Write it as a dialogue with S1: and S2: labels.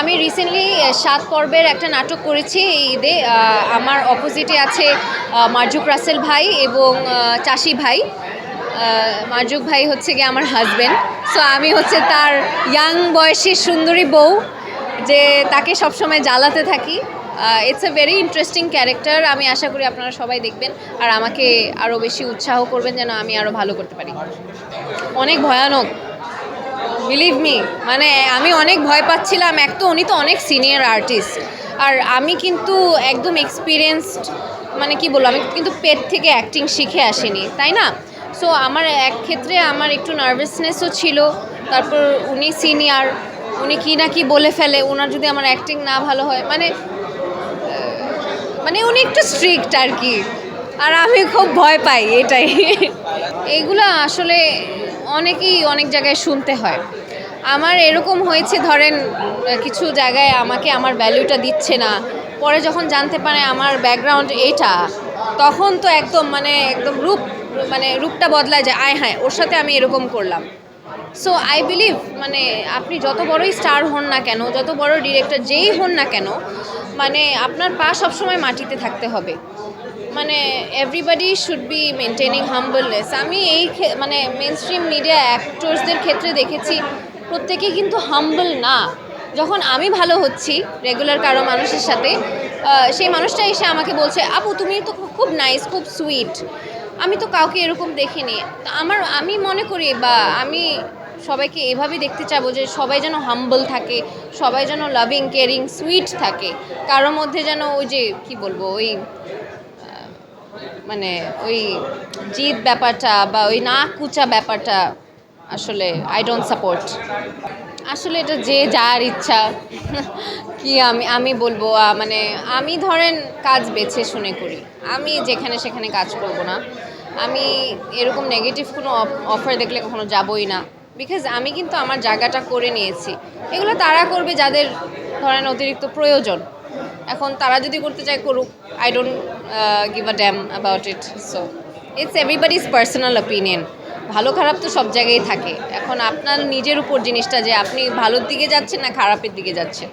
S1: আমি রিসেন্টলি সাত পর্বের একটা নাটক করেছি এই ঈদে। আমার অপোজিটে আছে মার্জুক রাসেল ভাই এবং চাষি ভাই। মার্জুক ভাই হচ্ছে গিয়ে আমার হাজবেন্ড সো আমি হচ্ছে তার ইয়াং বয়সী সুন্দরী বউ, যে তাকে সবসময় জ্বালাতে থাকি। It's a very interesting character আমি আশা করি আপনারা সবাই দেখবেন। আর আমাকে আরও বেশি উৎসাহ করবেন যেন আমি আরও ভালো করতে পারি। অনেক ভয়ানক। বিলিভ মি মানে আমি অনেক ভয় পাচ্ছিলাম। এক তো উনি তো অনেক সিনিয়র আর্টিস্ট আর আমি কিন্তু একদম এক্সপিরিয়েন্সড মানে কি বলব, আমি কিন্তু পেট থেকে অ্যাক্টিং শিখে আসিনি, তাই না? সো আমার এক ক্ষেত্রে আমার একটু নার্ভাসনেসও ছিল। তারপর উনি সিনিয়র উনি কি না কি বলে ফেলে ওনার যদি আমার অ্যাক্টিং না ভালো হয় মানে মানে উনি একটু স্ট্রিক্ট আর কি। আর আমি খুব ভয় পাই, এটাই। এগুলো আসলে অনেকেই অনেক জায়গায় শুনতে হয়। আমার এরকম হয়েছে, ধরেন, কিছু জায়গায় আমাকে আমার ভ্যালুটা দিচ্ছে না। পরে যখন জানতে পারে আমার ব্যাকগ্রাউন্ড এটা, তখন তো একদম মানে একদম রূপ মানে রূপটা বদলায় যায় আয় হ্যাঁ ওর সাথে আমি এরকম করলাম। সো আই বিলিভ মানে আপনি যত বড়ই স্টার হন না কেন, যত বড় ডিরেক্টর যেই হন না কেন মানে আপনার পা সবসময় মাটিতে থাকতে হবে। মানে everybody should be maintaining humbleness আমি এই মানে মেন স্ট্রিম মিডিয়া অ্যাক্টরসদের ক্ষেত্রে দেখেছি প্রত্যেকেই কিন্তু হাম্বল না। যখন আমি ভালো হচ্ছি রেগুলার কারও মানুষের সাথে সেই মানুষটা এসে আমাকে বলছে, আপু, তুমি তো খুব নাইস খুব সুইট আমি তো কাউকে এরকম দেখিনি। আমার, আমি মনে করি বা আমি সবাইকে এভাবে দেখতে চাবো যে সবাই যেন হাম্বল থাকে, সবাই যেন লাভিং কেয়ারিং সুইট থাকে। কারোর মধ্যে যেন ওই যে, কি বলব, ওই মানে ওই জিদ ব্যাপারটা বা ওই না কুচা ব্যাপারটা আসলে আই ডোন্ট সাপোর্ট আসলে এটা যে যার ইচ্ছা, কি আমি আমি বলব মানে আমি ধরেন কাজ বেছে শুনে করি। আমি যেখানে সেখানে কাজ করব না। আমি এরকম নেগেটিভ কোনো অফার দেখলে কখনো যাবই না। বিকজ আমি কিন্তু আমার জায়গাটা করে নিয়েছি। এগুলো তারা করবে যাদের ধরেন অতিরিক্ত প্রয়োজন। এখন তারা যদি করতে চায় করুক I don't give a damn about it so it's everybody's personal opinion ভালো খারাপ তো সব জায়গায় থাকে। এখন আপনার নিজের উপর জিনিসটা যে আপনি ভালোর দিকে যাচ্ছেন না খারাপের দিকে যাচ্ছেন।